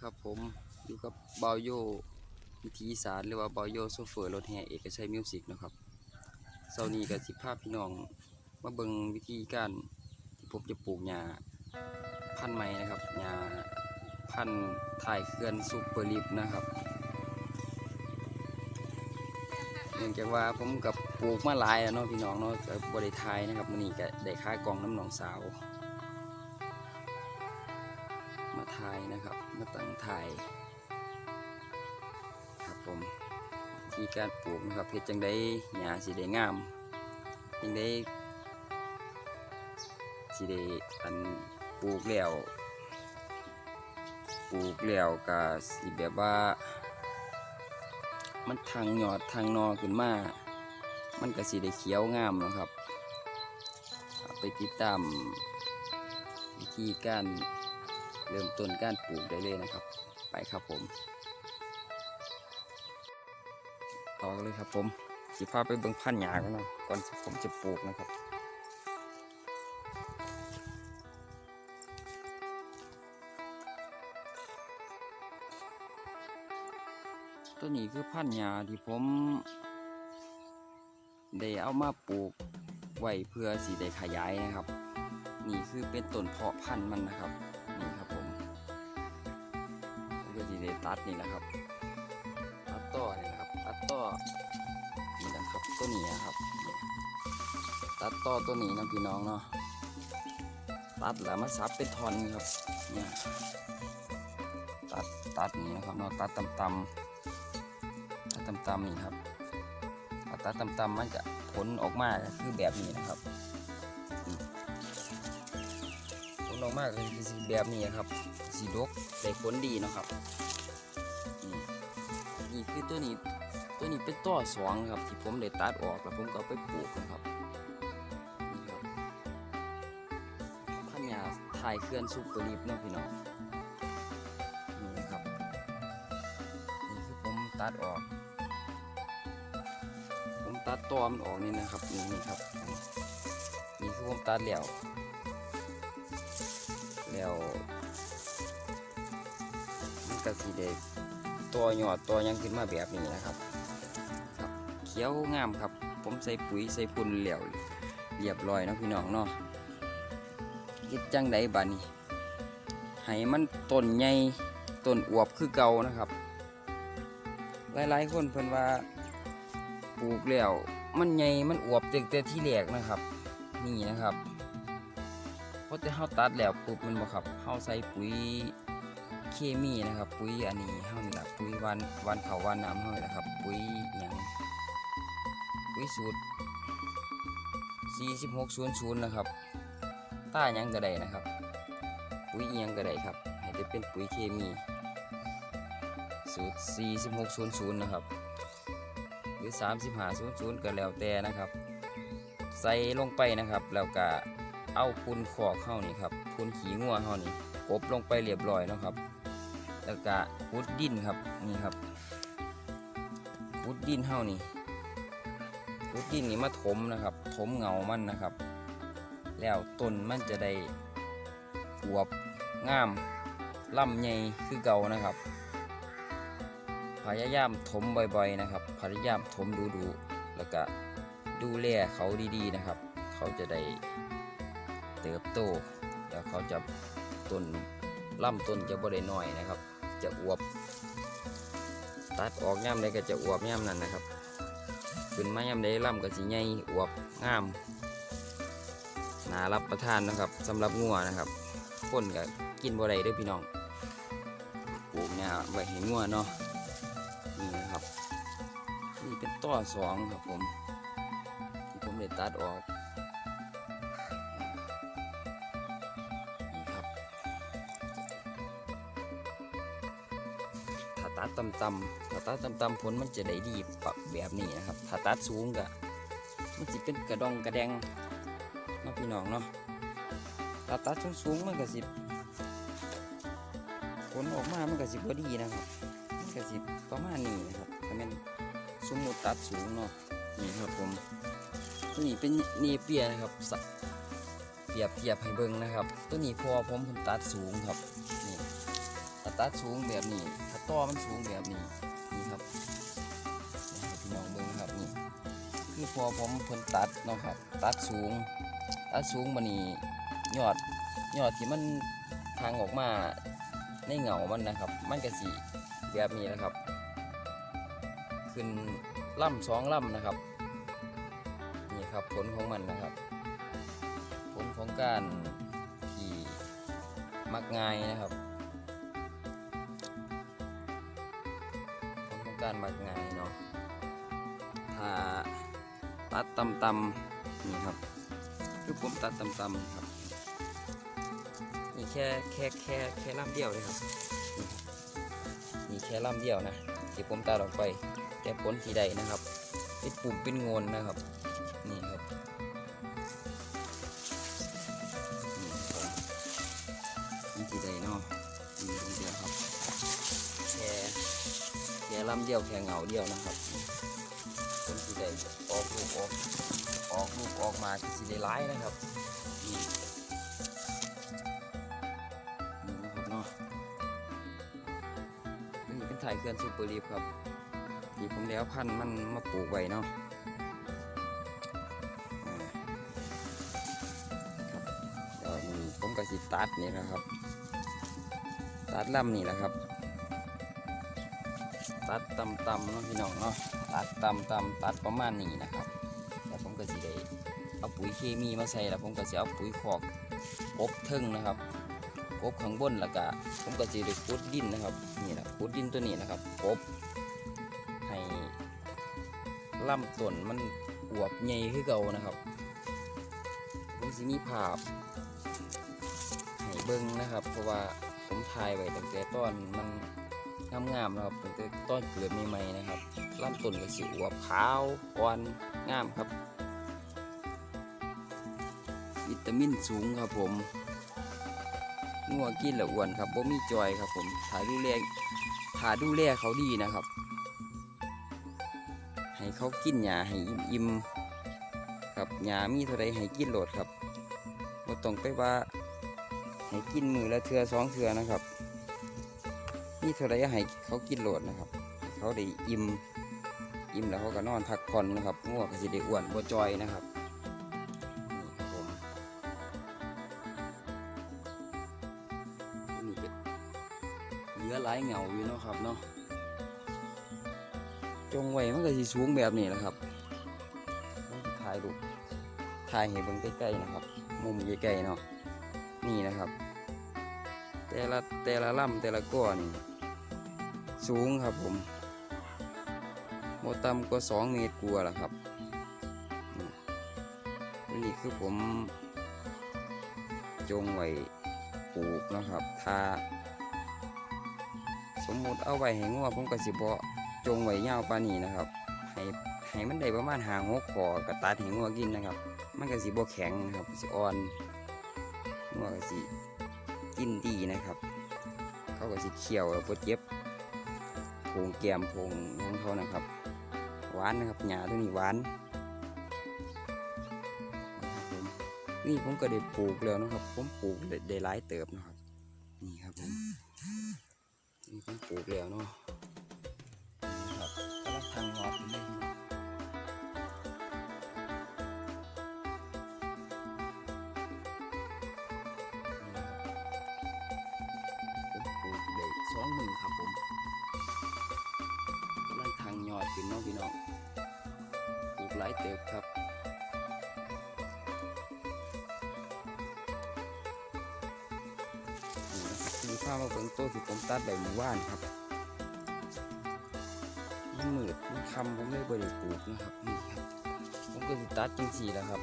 ครับผมอยู่กับเบาโยวิธีอีสานหรือว่าเบาโยโซเฟอร์รถแห่เอกชัยมิวสิกนะครับเสานี้กับสิภาพพี่น้องมาเบิงวิธีการที่ผมจะปลูกหญ้าพันธุ์ใหม่นะครับหญ้าพันถ่ายเคลื่อนซูเปอร์ลิฟนะครับเนื่องจากว่าผมกับปลูกมาหลายแล้วเนาะพี่น้องเนาะกับบริทายนะครับมันนี้ก็ได้ค่ากองน้ำหนองสาว มาถ่ายนะครับ มาตั้งถ่ายครับผมวิธีการปลูกนะครับเฮ็ดจังได้หญ้าสิได้งามจังได้สิได้อันปลูกแล้วปลูกแล้วก็สิแบบว่า มันทางยอดทางนอขึ้นมา มันก็สิได้เขียวงามนะครับ ไปติดตามวิธีการ เริ่มต้นการปลูกได้เลยนะครับ ไปครับผม ต่อกเลยครับผมสิพาไปเบิ่งพันหญ้ากันเนาะก่อนผมจะปลูกนะครับตัวนี้คือพันธุ์หญ้าที่ผมได้เอามาปลูกไว้เพื่อสีได้ขยายนะครับ นี่คือเป็นต้นเพาะพันธุ์มันนะครับ ตัดนี่แหละครับ ตัดต่อนี่นะครับ ตัดต่อนี่นะครับตัวนี้นะครับ ตัดต่อตัวนี้นะพี่น้องเนาะ ตัดแล้วมาซับเป็นทอนครับ เนี่ย ตัดตัดนี่นะครับเนาะ ตัดต่ำๆตัดต่ำๆนี่ครับตัดต่ำๆมันจะผลออกมาก็คือแบบนี้นะครับผลออกมาคือสีแบบนี้ครับสีดกได้ผลดีเนาะครับ นี่คือตัวนี้ตัวนี้เป็นต้อสองครับ ที่ผมได้ตัดออกแล้วผมก็ไปปลูกนะครับนี่ครับพันยาถ่ายเคลื่อนซุปเปอร์ลิฟเนาะพี่น้องนี่ครับนี่คือผมตัดออก ผมตัดตอมันออกนี่นะครับนี่นี่ครับนี่คือผมตัดแล้วแล้วมันก็สีเด็ ตัวหยอดตัวยังขึ้นมาแบบนี้นะครับครับเขียวงามครับ ผมใส่ปุ๋ยใส่ปุ่นแล้วเรียบร้อยนะพี่น้องเนาะเฮ็ดจังไดบันี้ให้มันต้นใหญ่ต้นอวบคือเก่านะครับ หลายๆคนเพิ่นว่าปลูกแล้วมันใหญ่มันอวบตั้งแต่ที่แรกนะครับ นี่นะครับเพราะแต่เฮาตัดแล้วปุ๊บมันบ่ครับเฮาใส่ปุ๋ยเคมีนะครับ ปุ๋ยอันนี้เฮานี่ล่ะ วันวันเขาวันน้ำเฮานี่ล่ะครับ ปุ๋ยหยังปุ๋ยสูตร4600นะครับต้ายังก็ได้นะครับ ปุ๋ยอิหยังก็ได้ครับให้ได้เป็นปุ๋ยเคมี สูตร 4600นะครับ หรือ 3500ก็แล้วแต่นะครับ ใส่ลงไปนะครับ แล้วก็เอาพุนขอกเข้านี่ครับพุนขี้งัวเข้านี่กบลงไปเรียบร้อยนะครับ แล้วก็พุดดินครับนี่ครับพุดดินเข้านี่พุดดินนี่มาถมนะครับ ถมเงามันนะครับ แล้วต้นมันจะได้อวบงามล่ำใหญ่คือเก่านะครับ พยายามถมบ่อยๆนะครับ พยายามถมดูๆแล้วก็ดูแลเขาดีๆนะครับ เขาจะได้เติบโต แล้วเขาจะต้นล่ำต้นจะบ่ได้น้อยนะครับ จะอวบ ตัดออกย่ำใดก็จะอวบย่ำนั้นนะครับ ขึ้นมาย่ำใดล่ำก็สิใหญ่อวบงามน่ารับประทานนะครับสำหรับงัวนะครับคนก็กินบ่ได้ด้วยพี่น้องปลูกเนี่ยไว้ให้งัวเนาะนี่นะครับ นี่เป็นต้อสองครับผม ที่ผมได้ตัดออก ตัดต่ำๆถ้าตัดต่ำๆผลมันจะได้ดีปแบบนี้นะครับ ถ้าตัดสูงก็มันจะเป็นกระดองกระแดงเนาะพี่น้องเนาะถ้าตัดสูงๆมันก็สิผลออกมามันก็สิบ่ดีนะครับ มันก็สิประมาณนี้นะครับถ้าม่นสมมุติตัดสูงเนาะนี่ครับผมตัวนี้เป็นเนเปียนะครับสเปรียบเทียบให้เบิ่งนะครับ ตัวนี้พอผมผมตัดสูงครับนี่ตัดสูงแบบนี้ ต่อมันสูงแบบนี้นี่ครับเดี๋ยวให้พี่น้องเบิ่งครับนี่คือพอผมเพิ่นตัดเนาะครับ ตัดสูง ตัดสูงมานี่ยอดยอดที่มันทางออกมาในเหงามันนะครับ มันก็สีแบบนี้นะครับ ขึ้นล่ำสองล่ำนะครับนี่ครับผลของมันนะครับ ผลของการที่มักง่ายนะครับ ตัดตำตำๆนี่ครับคือผมตัดตำตำๆครับนี่แค่แค่แค่แค่ลำเดียวเลยครับนี่แค่ลำเดียวนะที่ผมตัดออกไปแต่ผลสีใดนะครับเป็นปุ่มเป็นโงนนะครับนี่ครับนี่ครับนี่สีใดเนาะนี่ตรงเดียวครับแค่แค่ลำเดียวแค่เงาเดียวนะครับ ผลสีใดออกลูกออกออกลูกออกมาสีได้ร้ายนะครับนี่นี่นะครับเนาะนี่เป็นถ่ายเขื่อนซูเปอร์ลีฟครับที่ผมแล้วพันธุ์มันมาปลูกไว้เนาะครับผมก็สิตัดนี่นะครับ ตัดลำนี่แหละครับ ตัดตำตำๆเนาะพี่น้องเนาะตัดตำตำๆตัดประมาณนี้นะครับแล้วผมก็สิได้เอาปุ๋ยเคมีมาใส่แล้วผมก็จะเอาปุ๋ยคอกอบเทึ่งนะครับกบข้างบนแล้วก็ผมก็จะได้ขุดดินนะครับนี่แหละขุดดินตัวนี้นะครับกบให้ลำต้นมันอวบใหญ่ขึ้นเก่านะครับผมสิมีภาพให้เบิ้งนะครับ เพราะว่าผมถ่ายไว้ตั้งแต่ตอนมันงามๆนะครับ แต่ตอนเกิดใหม่ๆนะครับลำต้นก็สิอวบขาวอ่อนงามครับ วิตามินสูงครับผมงัวกินล้วอ้วนครับบ่มีจอยครับผมถ้าดูแลถ้าดูแลเขาดีนะครับ ให้เขากินหญ้าให้อิ่มๆครับหญ้ามีเท่าไรให้กินโหลดครับบ่ต้องไปว่าให้กินมือละเทือสองเทือนะครับ มีเท่าไรให้เขากินโหลดนะครับ เขาได้อิ่มอิ่มแล้วเขาก็นอนพักผ่อนนะครับงัวก็สิได้อ้วนบ่จอยนะครับนี่ครับผมนี่ก็เหลือหลายเหงาอยู่เนาะครับเนาะจงไว้มันก็สิสูงแบบนี้แหละครับถ่ายรูปถ่ายให้เบิ่งใกล้ๆนะครับ มุมใกล้ๆเนาะนี่นะครับ แต่ละแต่ละลำแต่ละก้อนนี่ สูงครับผมโมต่ำกว่าสองเมตรกลัวาละครับนี่คือผมจงไว้ปลูกนะครับ ถ้า สมมุติเอาไว้ให้งัวผมก็สิบ่จงไว้ยาวปานนี้นะครับให้ให้มันได้ประมาณหางหกคอกระตัดให้งัวกินนะครับ มันก็สิบ่แข็งนะครับสิอ่อนงัวก็สิกินดีนะครับ เขาก็สิเคี่ยวแล้วบ่เจ็บ งแกมโผงหยังเขานะครับหวานนะครับหญ้าตัวนี้หวานนี่ผมก็ได้ปลูกแล้วนะครับ ผมปลูกได้ได้หลายเติบนะครับ นี่ครับผมนี่ผมปลูกแล้วเนาะนี่ครับกำลังทางหอดอยู่เลย ยอดขึ้นเนาะพี่น้องปลูกหลายเติบครับมีผ้าวมาเบิ่งต้นที่ผมตัดใบหมู่ว่านครับมันมืดมันคำผมเลยบริปลูกนะครับนี่ครับผมก็สิตัดจังสีแล้วครับ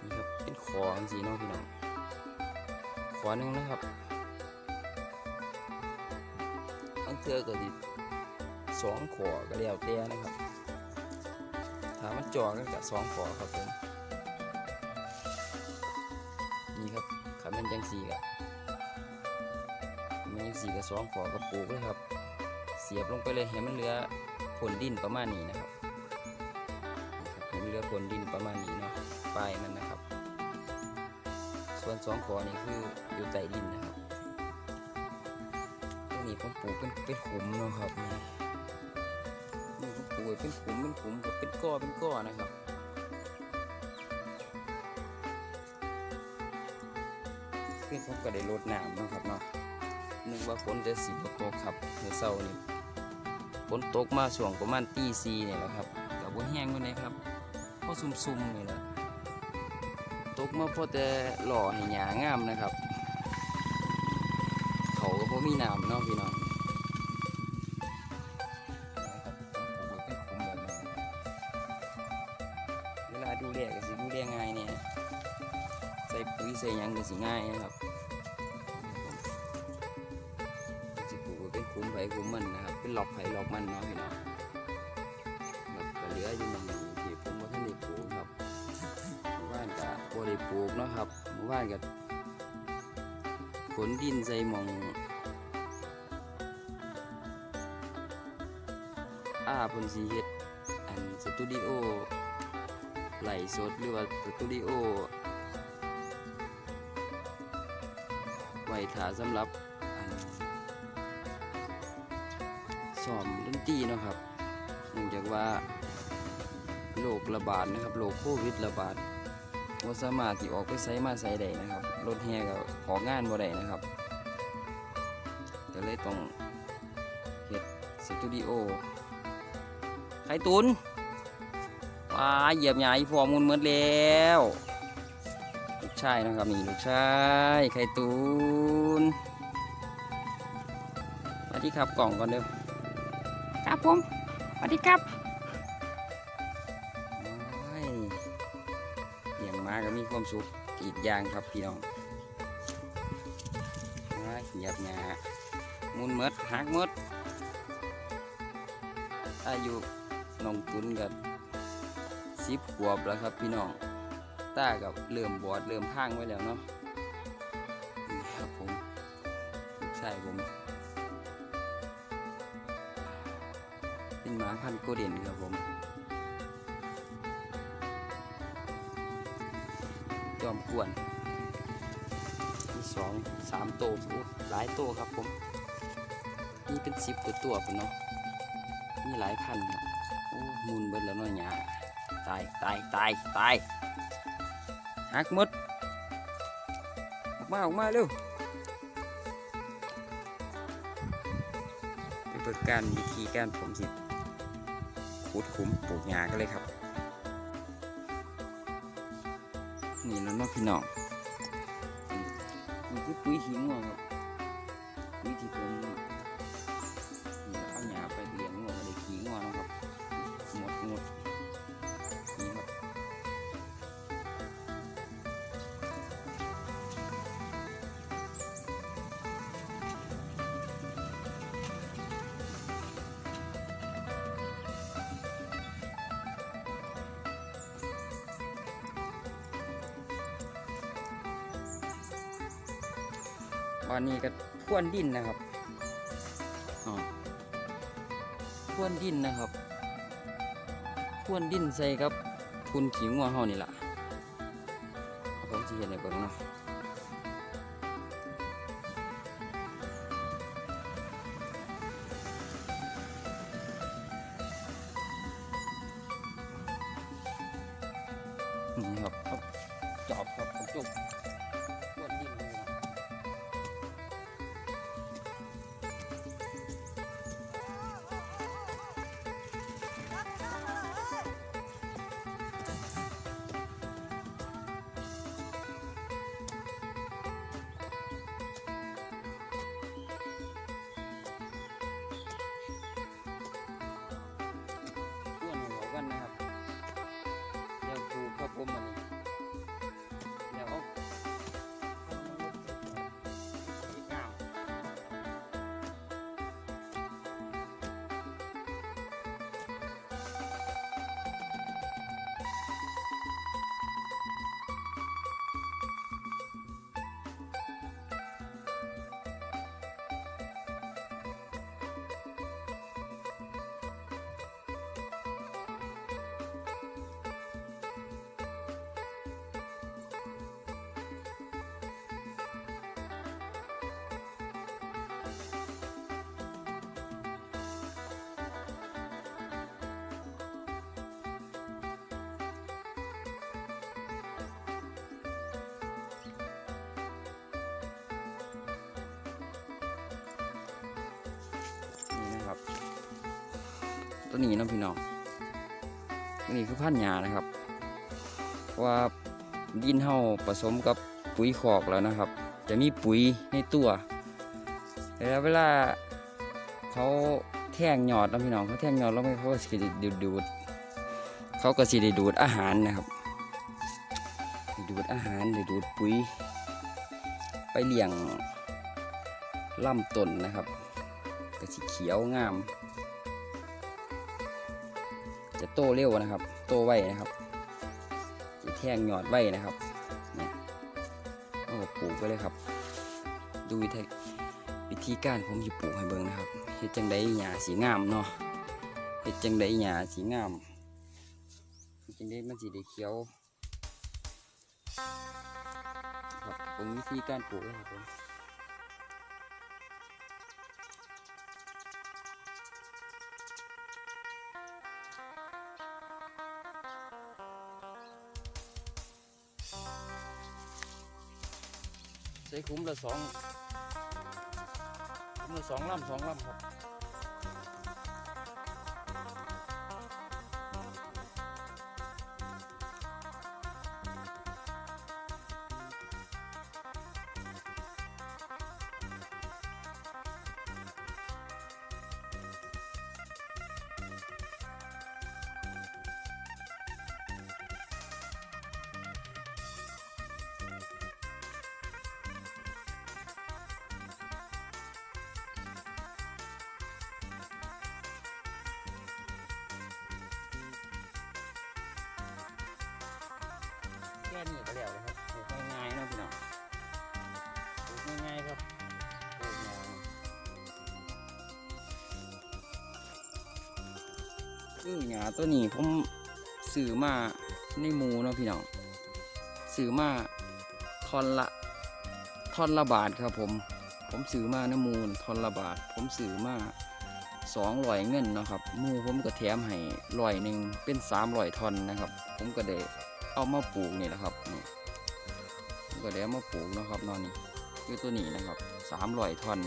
นี่ครับเป็นขอจังสีเนาะพี่น้องขอหนึ่งนะครับบางเทือก็ดิ สองขอก็แล้วแต่นะครับถ้ามันจอกันกับสองขอครับผมนี่ครับขันเป็นจังสี่กับมันยังสี่กับสองขอกระปุกเลยครับ เสียบลงไปเลยให้มันเหลือผลดินประมาณนี้นะครับนะครับให้มันเหลือผลดินประมาณนี้เนาะปลายมันนะครับ ส่วนสองขอนี่คืออยู่ใต้ดินนะครับตรงนี่ผมปลูกเป็นเป็นขุมเนาะครับ เป็นขุมเป็นขุมครับเป็นก้อเป็นก้อนะครับเพื่อนผมก็ได้รดน้ำนะครับเนาะนึกว่าฝนจะสิบตกครับเมื่อเช้านี่ฝนตกมาช่วงประมาณตีสี่เนี่ยแหละครับกับว่าแห้งอยู่นะครับพอซุ่มๆนี่แหละตกมาพอแต่หล่อให้หยางามนะครับ เขาก็บ่มีน้ำเนาะพี่น้อง ครับขนดินใส่มองอาพนสิเฮ็ดอันสตูดิโอไหลสดหรือว่าสตูดิโอไว้ท่าสำหรับอันซ้อมดนตรีนะครับเนื่องจากว่าโรคระบาดนะครับโรคโควิดระบาด บ่สามารถที่ออกไปไสมาไสได้นะครับ รถแห่ก็ออกงานบ่ได้นะครับก็เลยต้องเฮ็ดสตูดิโอไข่ตุนว้าเหยียบหยาอีฟอมุนเมืดแล้วลูกชายนะครับนี่ลูกชายไข่ตุนสวัสดีครับกล่องก่อนเร็วครับผมสวัสดีครับ มีความสุขอีกอย่างครับพี่น้องเหยียบหยามุนเมดหักเมดอายุน้องตุนกับสิบขวบแล้วครับพี่น้องตากับเริ่มบอดเริ่มพังไว้แล้วเนาะนี่ครับผมลูกชายผม เป็นหมาพันธุ์โกเด้นครับผม จอมกวนมีสองสามโตหลายโตครับผมนี่เป็นสิบกว่าตัวเป็นเนาะมีหลายพันครับโอ้มุนเบิดแล้วเน้อยหยาตายตายตายตายหักหมดออกมาออกมาเร็วไปเปิดการวิธีการผมสิขุดคุ้มปลูกหญ้ากันเลยครับ นี่แล้วเนาะพี่น้องนี่คือปุ๋ยขี้งัวครับปุ๋ยที่ผม นนี้ก็พรวนดินนะครับอ๋อพรวนดินนะครับพรวนดินใส่กับคุณขี้งัวเฮานี่ล่ะเอาผมสิเห็นในเบิ่งเนา ตัวนี้นะพี่น้องตัวนี้คือพันธุ์หญ้านะครับว่าดินเฮาผสมกับปุ๋ยคอกแล้วนะครับ จะมีปุ๋ยในตัวแล้วเวลาเขาแท่งหยอดนะพี่น้องเขาแท่งหยอดแล้วไม่เขาก็สิดดูดดูดเขาก็สิได้ดูดอาหารนะครับ ดูดอาหารได้ดูดปุ๋ย ไปเลี้ยงลำต้นนะครับก็สิเขียวงาม จะโตเร็วนะครับ โตไวนะครับจะแทงหยอดไวนะครับเนี่ยเอาปลูกไปเลยครับ ดูวิธีวิธีการผมจะปลูกให้เบิ่งนะครับเฮ็ดจังไดหญ้าสีงามเนาะเฮ็ดจังไดหญ้าสีงามเฮ็ดจังไดมันสีได้เขียวครับผมวิธีการปลูกนะครับผม ใช้คุ้มละสองคุ้มละสองลำสองลำครับ นี้ก็แล้วนะครับปลูกง่ายๆเนาะพี่น้องปลูกง่ายๆครับปลูกง่ายคือหญ้าตัวนี้ผมซื้อมาในหมูเนาะพี่น้องซื้อมาทอนละทอนละบาทครับผม ผมซื้อมาในหมูนทอนละบาท ผมซื้อมาสองร้อยเงินเนาะครับมูผมก็แถมให้ร้อยหนึ่งเป็นสามร้อยทอนนะครับ ผมก็ได้ เอามาปลูกนี่แหละครับนี่ก็ได้เอามาปลูกนะครับนอนนี่คือตัวนี้นะครับสามร้อยท่อน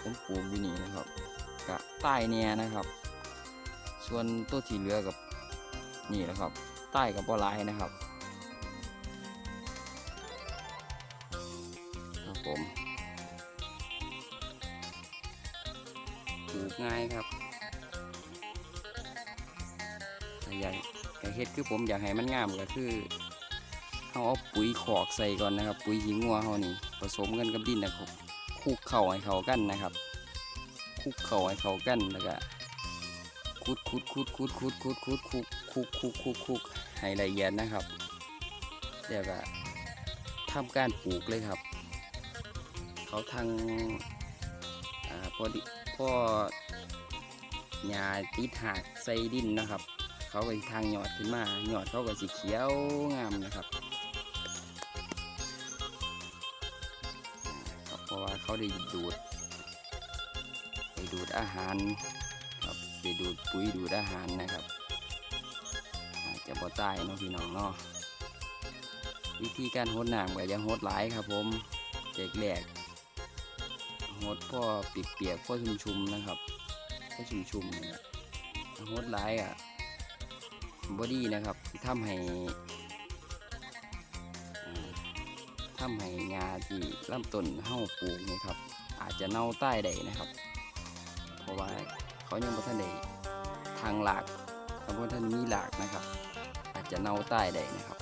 ผมปลูกอยู่นี่นะครับกะใต้เนี่ยนะครับ ส่วนตัวที่เหลือกับนี่แหละครับ ใต้กับปลายนะครับครับผมปลูกง่ายครับแต่ หญ่แต่เฮ็ดคือผมอยากให้มันงามก็คือเอาเอาปุ๋ยขอกใส่ก่อนนะครับ ปุ๋ยหิงัวเฮานี่ผสมกันกับดินนะครับคลุกเข่าให้เขากันนะครับคลุกเข่าให้เขากันแล้วก็คุดคุดคุดคุดคุดคุดคุดคุกคุกคุกคุกคุกให้ละเอียดนะครับแล้วก็ทำการปลูกเลยครับ เขาทางอ่าพอดิพอหญ้าติดหากใส่ดินนะครับ เขาก็ทางหยอดขึ้นมาหยอดเขาก็สีเขียวงามนะครับเพราะว่าเขาได้ดูดได้ดูดอาหารครับได้ดูดปุ๋ยดูดอาหารนะครับอาจะบ่ตายเนาะพี่น้องเนาะวิธีการหดน้ำก็ยังหดหลายครับ ผมแจกแหลกหดพ่อเปียกพ่อชุ่มๆนะครับพ่อชุ่มๆเนี่ยหดหลายอะ บอดี้นะครับที่ทำให้อ่าให้งาที่ลำต้นเห่าปลูกนี่ครับ อาจจะเน่าใต้ได้นะครับ เพราะว่าเขายังบ่ทันได้ทางหลากเขาบ่ทันมีหลากนะครับ อาจจะเน่าใต้ได้นะครับ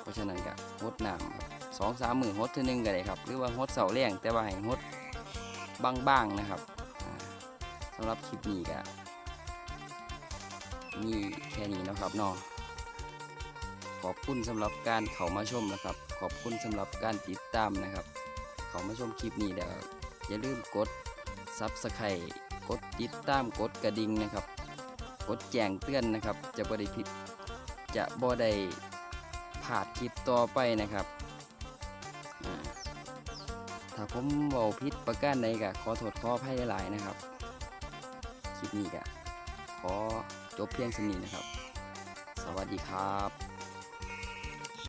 เพราะฉะนั้นก็ฮดน้ำสองสามหมื่นฮดเท่านึงก็ได้ครับ หรือว่าฮดเสาแรงแต่ว่าให้ฮดบ้างๆนะครับอ่าสำหรับคลิปนี้ก็ นี่แค่นี้นะครับเนาะขอบคุณสำหรับการเข้ามาชมนะครับ ขอบคุณสำหรับการติดตามนะครับ เข้ามาชมคลิปนี้เดี๋ยวอย่าลืมกดซับสไครต์กดติดตามกดกระดิ่งนะครับ กดแจ้งเตือนนะครับ จะบ่ได้ผิดจะบ่ได้พลาดคลิปต่อไปนะครับถ้าผมเบาผิดประการใดก็ขอโทษขออภัยหลายนะครับ คลิปนี้ก็ขอ จบเพียงเท่านี้นะครับ สวัสดีครับ